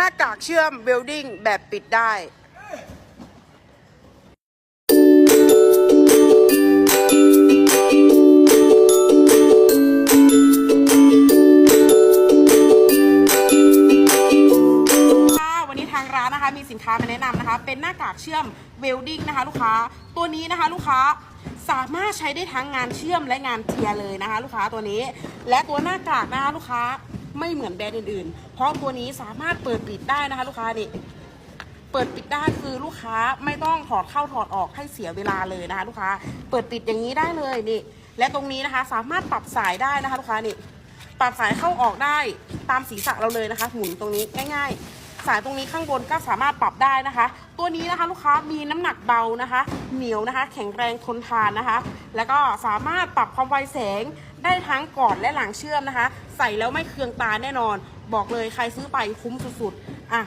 หน้ากากเชื่อมเวลดิ้งแบบปิดได้ค่ะวันนี้ทางร้านนะคะมีสินค้ามาแนะนำนะคะ เป็นหน้ากากเชื่อมเวลดิ้งนะคะ ลูกค้าตัวนี้นะคะ ลูกค้าสามารถใช้ได้ทั้งงานเชื่อมและงานเทียร์เลยนะคะ ลูกค้าตัวนี้ และตัวหน้ากากนะคะลูกค้า ไม่เหมือนแบรนด์อื่นๆ เพราะตัวนี้สามารถเปิดปิดได้นะคะ ลูกค้านี่เปิดปิดได้คือลูกค้าไม่ต้องถอดเข้าถอดออกให้เสียเวลาเลยนะคะ ลูกค้า เปิดปิดอย่างนี้ได้เลยนี่ และตรงนี้นะคะสามารถปรับสายได้นะคะ ลูกค้านี่ ปรับสายเข้าออกได้ตามศีรษะเราเลยนะคะ หมุนตรงนี้ง่าย ๆ สายตรงนี้ข้างบนก็สามารถปรับได้นะคะ ตัวนี้นะคะลูกค้ามีน้ำหนักเบานะคะ เหนียวนะคะ แข็งแรงทนทานนะคะ แล้วก็สามารถปรับความไวแสงได้ทั้งก่อนและหลังเชื่อมนะคะ ใส่แล้วไม่เคืองตาแน่นอน บอกเลยใครซื้อไปคุ้มสุดๆอะ